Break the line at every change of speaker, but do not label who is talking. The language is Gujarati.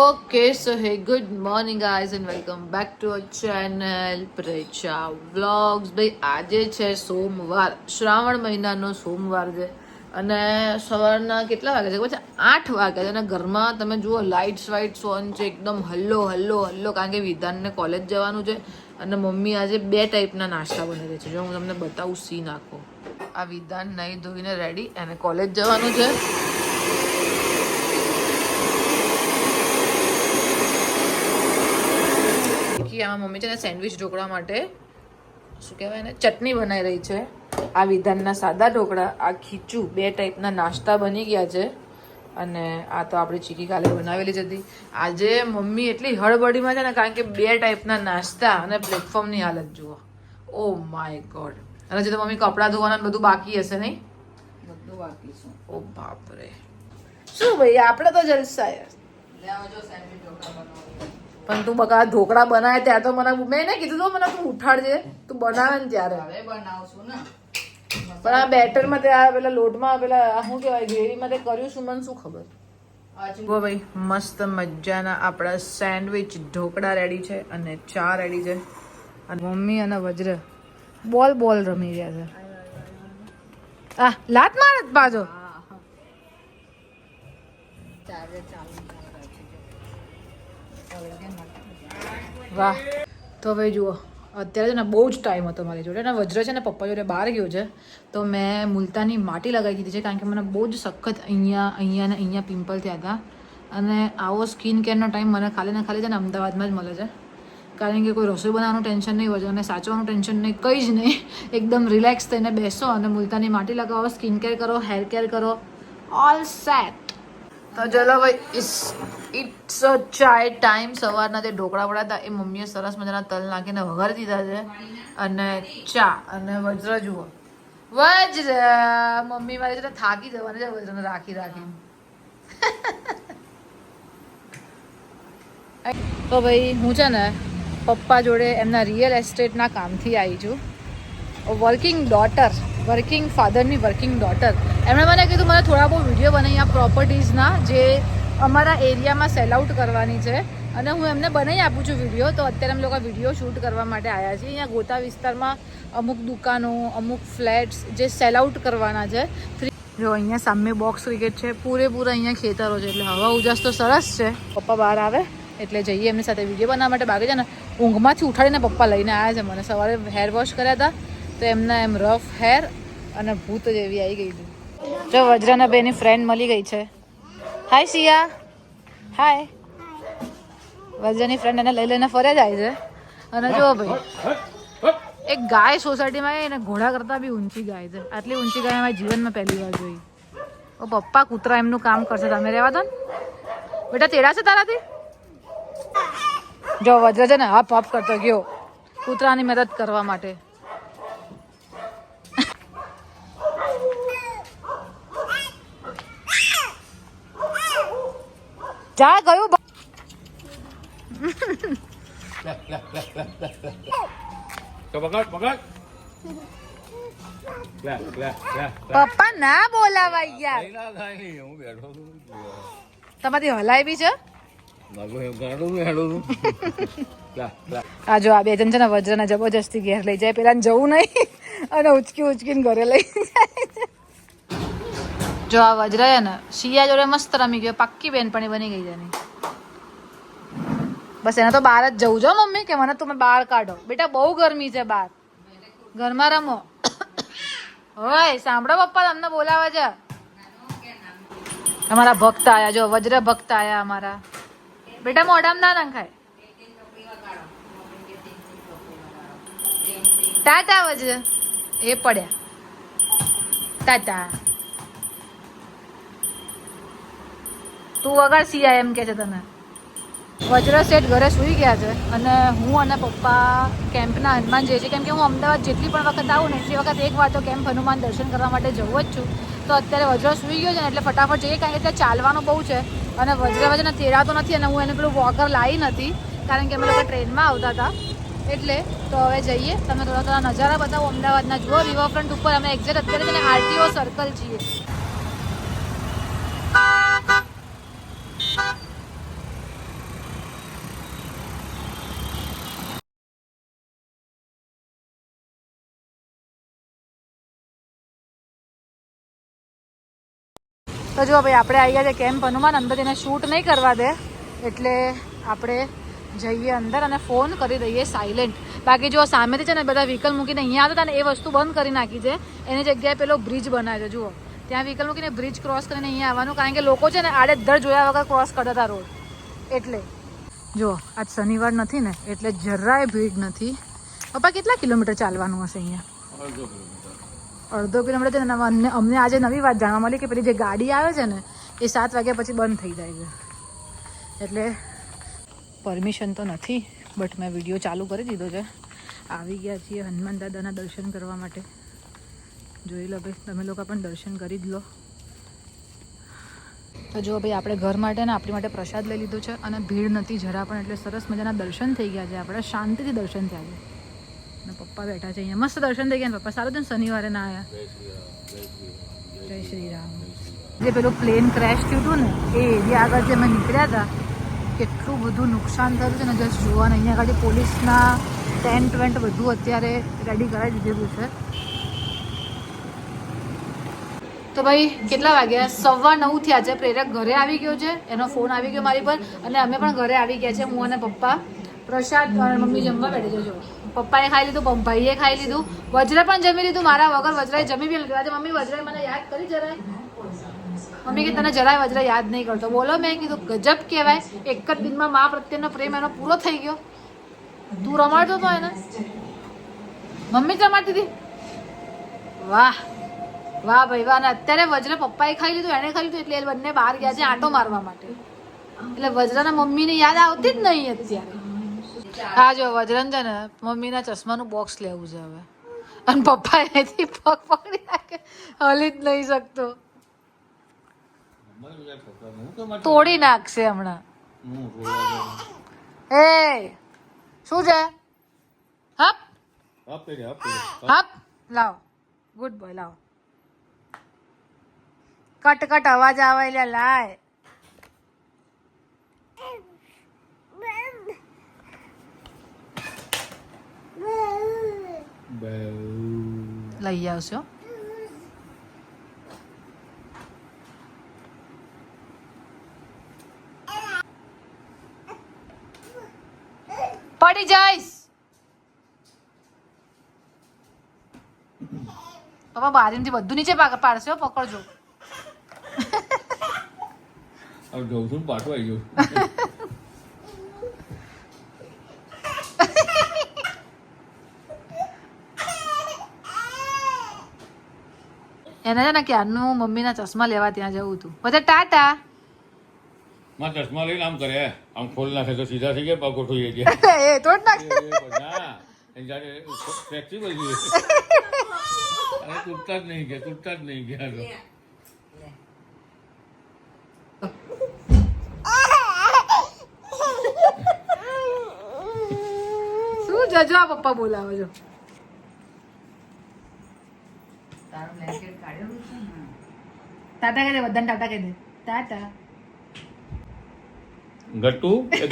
Okay so hey good morning guys and welcome back to our channel Precha vlogs ભાઈ આજે છે સોમવાર, શ્રાવણ મહિનાનો સોમવાર છે. અને સવારના કેટલા વાગે છે ખબર છે? આઠ વાગે છે. અને ઘરમાં તમે જુઓ લાઇટ્સ વાઇટ્સ ઓન છે, એકદમ હલ્લો હલ્લો હલ્લો, કારણ કે વિધાનને કોલેજ જવાનું છે. અને મમ્મી આજે બે ટાઈપના નાસ્તા બનાવે છે. જો હું તમને બતાવું સી નાખો આ વિધાન નહીં ધોઈને રેડી અને કોલેજ જવાનું છે. આમાં મમ્મી છે ને સેન્ડવિચ ઢોકળા માટે શું કહેવાય ને ચટણી બનાવી રહી છે. આ વિધાનના સાદા ઢોકળા આ ખીચું બે ટાઈપના નાસ્તા બની ગયા છે. અને આ તો આપણી ચીકી કાલે બનાવેલી જ હતી. આજે મમ્મી એટલી હળબડીમાં છે ને કારણ કે બે ટાઈપના નાસ્તા અને પ્લેટફોર્મની હાલત જુઓ. ઓ માય ગોડ અને જે તો મમ્મી કપડાં ધોવાના બધું બાકી હશે નહીં?
બધું બાકી છે.
ઓ બાપરે. શું ભાઈ આપણે તો જલસા યાર
લેવા જો સેન્ડવિચ ઢોકળા બનાવો
પણ તું બકા ઢોકળા બનાવે ત્યાં તો મને મેં એને કીધું તો મને તું ઉઠાડજે. તું બનાવે ને ત્યારે.
હવે બનાવશું ને.
પણ આ બેટરમાં તે આ પેલા લોટમાં પેલા આ શું કહેવાય ગ્રેવીમાં તે કર્યું શું મને શું ખબર?
આજુ
જુઓ ભાઈ મસ્ત મજાના આપણા સેન્ડવિચ ઢોકળા રેડી છે અને ચા રેડી છે. અને મમ્મી અને વજ્ર બોલ બોલ રમી રહ્યા છે. આ લાત મારત જ પાછો.
ચાલે ચાલુ ચાલે છે હવે કેમ નાખી
વાહ. તો હવે જુઓ, અત્યારે છે ને બહુ જ ટાઈમ હતો મારી જોડે. અને વજ્ર છે ને પપ્પા જોડે બહાર ગયો છે. તો મેં મુલતાની માટી લગાવી દીધી છે, કારણ કે મને બહુ જ સખત અહીંયા અહીંયા ને અહીંયા પિમ્પલ થયા હતા. અને આવો સ્કિન કેરનો ટાઈમ મને ખાલી ને ખાલી છે ને અમદાવાદમાં જ મળે છે. કારણ કે કોઈ રસોઈ બનાવવાનું ટેન્શન નહીં હોય, અને સાચવવાનું ટેન્શન નહીં, કંઈ જ નહીં. એકદમ રિલેક્સ થઈને બેસો અને મુલતાની માટી લગાવો સ્કિન કેર કરો હેર કેર કરો. ઓલ સેટ તો ચલો ભાઈ ઇટ્સ અ ચાય ટાઈમ. સવારના જે ઢોકળા વડા હતા, એ મમ્મીએ સરસ મજાના તલ નાખીને વઘારી દીધા છે. અને ચા, અને વજ્ર જુઓ. વજ્ર! મમ્મી મારી છે થાકી જવાની છે, વજ્રને રાખી રાખી. તો ભાઈ, હું છે ને પપ્પા જોડે એમના રિયલ એસ્ટેટના કામથી આવી છું. વર્કિંગ ડોટર વર્કિંગ ફાધરની વર્કિંગ ડોટર એમણે મને કીધું, મને થોડા બહુ વીડિયો બનાવી આ પ્રોપર્ટીઝના જે અમારા એરિયામાં સેલ આઉટ કરવાની છે. અને હું એમને બનાવી આપું છું વીડિયો તો અત્યારે અમે લોકો વીડિયો શૂટ કરવા માટે આવ્યા છીએ. અહીંયા ગોતા વિસ્તારમાં અમુક દુકાનો, અમુક ફ્લેટ્સ જે સેલ આઉટ કરવાના છે. જો અહીંયા સામે બોક્સ ક્રિકેટ છે. પૂરેપૂરા અહીંયા ખેતરો છે. એટલે હવા ઉજાસ તો સરસ છે. પપ્પા બહાર આવે, એટલે જઈએ એમની સાથે વીડિયો બનાવવા માટે. બાકી છે ને, ઊંઘમાંથી ઉઠાડીને પપ્પા લઈને આવ્યા છે. મને સવારે હેર વોશ કર્યા હતા. તો એમના એમ રફ હેર અને ભૂત જેવી આવી ગઈ હતી. જો, વજ્રના બેની ફ્રેન્ડ મળી ગઈ છે. હાય સિયા હાય વજ્રની ફ્રેન્ડ એને લઈ લઈને ફરે જાય છે. અને જો ભાઈ, એક ગાય સોસાયટીમાં એને ઘોડા કરતાં બી ઊંચી ગાય છે. આટલી ઊંચી ગાય મારી જીવનમાં પહેલી વાર જોઈ. ઓ, પપ્પા કૂતરા એમનું કામ કરશે. તમે રહેવા દો ને. બેટા, તેડા છે તારાથી? જો, વજ્ર છે ને હપ હપ કરતો ગયો કૂતરાની મદદ કરવા માટે. જા ગયું
લે
પપ્પા ના બોલાવા યાર.
હું બેઠો
તમારી હલાય બી છે? આ જો આ બે જણ છે ને વજ્રના જબરજસ્તી ઘેર લઈ જાય. પેલા જવું નહીં. અને ઉચકી ઉચકીને ઘરે લઈ જાય. જો આ વજ્ર છે ને, શિયા જોડે મસ્ત રમી ગયો, પાક્કી બેનપણી બની ગઈ એની બસ એને તો બહાર જ જવું જો મમ્મી, કે મને તમે બહાર કાઢો. બેટા, બહુ ગરમી છે બહાર. ઘરમાં રમો. હોય સાંભળો પપ્પા, તમને બોલાવે છે. અમારા ભક્ત આયા, જો, વજ્ર ભક્ત આયા અમારા. બેટા, મોઢામાં ના નંખાય. ટાટા, વજ્ર. એ પડ્યા. ટાટા. તું વગર સિયા એમ કે છે તને. વજ્ર શેઠ ઘરે સૂઈ ગયા છે અને હું અને પપ્પા કેમ્પના હનુમાન જઈએ છીએ. કેમ કે હું અમદાવાદ જેટલી પણ વખત આવું ને એટલી વખત એક વાર તો કેમ્પ હનુમાન દર્શન કરવા માટે જવું જ છું. તો અત્યારે વજ્ર સૂઈ ગયો છે ને એટલે ફટાફટ જઈએ કારણ કે ત્યાં ચાલવાનું બહુ છે. અને વજ્ર વજ્રને તેડાતો નથી અને હું એને પેલું વોકર લાવી નથી કારણ કે અમે લોકો ટ્રેનમાં આવતા હતા. એટલે તો હવે જઈએ. તમે થોડા થોડા નજારા બતાવો અમદાવાદના જુઓ રિવરફ્રન્ટ ઉપર અમે એક્ઝેક્ટ અત્યારે આરટીઓ સર્કલ છીએ. તો જો ભાઈ, આપણે આવી ગયા છે કેમ્પ હનુમાન, અંદર એને શૂટ નહીં કરવા દે. એટલે આપણે જઈએ અંદર અને ફોન કરી દઈએ સાયલેન્ટ બાકી જો સામેથી છે ને બધા વ્હીકલ મૂકીને અહીંયા આવતા ને, એ વસ્તુ બંધ કરી નાખી છે. એની જગ્યાએ પેલો બ્રિજ બનાવ્યો જુઓ. ત્યાં વ્હીકલ મૂકીને બ્રિજ ક્રોસ કરીને અહીંયા આવવાનું. કારણ કે લોકો છે ને આડેધડ જોયા વગર ક્રોસ કરતા હતા રોડ. એટલે, જો, આજ શનિવાર નથી ને, એટલે જરાય ભીડ નથી. પપ્પા, કેટલા કિલોમીટર ચાલવાનું હશે અહીંયા?
અડધો કિલોમીટર
છે ને અમને અમને આજે નવી વાત જાણવા મળી કે પેલી જે ગાડી આવે છે ને, એ સાત વાગ્યા પછી બંધ થઈ જાય છે. એટલે પરમિશન તો નથી, બટ મેં વીડિયો ચાલુ કરી દીધો છે. આવી ગયા છીએ હનુમાન દાદાના દર્શન કરવા માટે. જોઈ લો ભાઈ, તમે લોકો પણ દર્શન કરી જ લો. તો જો ભાઈ, આપણે ઘર માટે ને આપણી માટે પ્રસાદ લઈ લીધો છે અને ભીડ નથી, જરા પણ એટલે સરસ મજાના દર્શન થઈ ગયા છે. આપણે શાંતિથી દર્શન થયા છે. અને પપ્પા બેઠા છે અહીંયા મસ્ત દર્શન થઈ ગયા પપ્પા સારું છે શનિવારે ના આવ્યા
જય શ્રી રામ
જે પેલું પ્લેન ક્રેશ થયું હતું ને એ એરિયા આગળ જે અમે નીકળ્યા હતા કેટલું બધું નુકસાન થયું છે ને જસ્ટ જોવાનું અહીંયા આગળ પોલીસના ટેન્ટ વેન્ટ બધું અત્યારે રેડી કરાવી દીધેલું છે તો ભાઈ કેટલા વાગ્યા સવા નવ થયા છે પ્રેરક ઘરે આવી ગયો છે એનો ફોન આવી ગયો મારી પર અને અમે પણ ઘરે આવી ગયા છે હું અને પપ્પા પ્રસાદ અને મમ્મી જમવા બેઠી છે જો પપ્પાએ ખાઈ લીધું ભાઈએ ખાઈ લીધું. વજરે પણ જમી લીધું, મારા વગર વજરાએ જમી બી લીધું. આજે મમ્મી વજરાએ મને યાદ કરી જરાય મમ્મી કે તને જરાય વજરા યાદ નહીં કરતો. બોલો, મેં કીધું, ગજબ કહેવાય. એક જ દિનમાં મા પ્રત્યેનો પ્રેમ એનો પૂરો થઈ ગયો. તું રમાડતો હતો એને? મમ્મી જ રમાડતી હતી? વાહ વાહ ભાઈ, વાહ. અત્યારે વજ્ર પપ્પાએ ખાઈ લીધું એણે ખાઈ લીધું, એટલે એ બંને બહાર ગયા છે આંટો મારવા માટે. એટલે વજ્રના મમ્મીને યાદ આવતી જ નહીં અત્યારે. હા જો વજ્રન છે ને મમ્મીના ચશ્માનું બોક્સ લેવું છે હવે. અને પપ્પા એથી પગ પકડી રાખે હલી જ નહીં શકતો.
આ
તોડી નાખશે હમણાં.
હું
એ શું છે? હપ. હપ લાવ. ગુડ બોય લાવ. કટ કટ અવાજ આવે એટલે લાય. લઈ આવશો પડી જઈશ પપ્પા બારીમાંથી બધું નીચે પાડશે પકડજો.
હવે જઉં છું ને પાછું
એને છે ને ક્યારનું મમ્મીના ચશ્મા લેવા ત્યાં જવું હતું. બધા ટાટા.
માં ચશ્મા લઈને આમ કરે આમ ખોલ નાખે તો સીધા થઈ ગયા પગ ગોઠવી ગયા.
એ તોડ નાખ.
એ બધા. એ જ્યારે ફ્લેક્સિબલ છે અરે તૂટતા જ નહીં ગયા તૂટતા જ નહીં ગયા તો.
શું જજો આ પપ્પા બોલાવો છો?
તારો બ્લેન્કેટ કાઢેલું છે ને.
ટાટા કહી દે બધાને ટાટા કહી દે ટાટા
ગટ્ટુ એ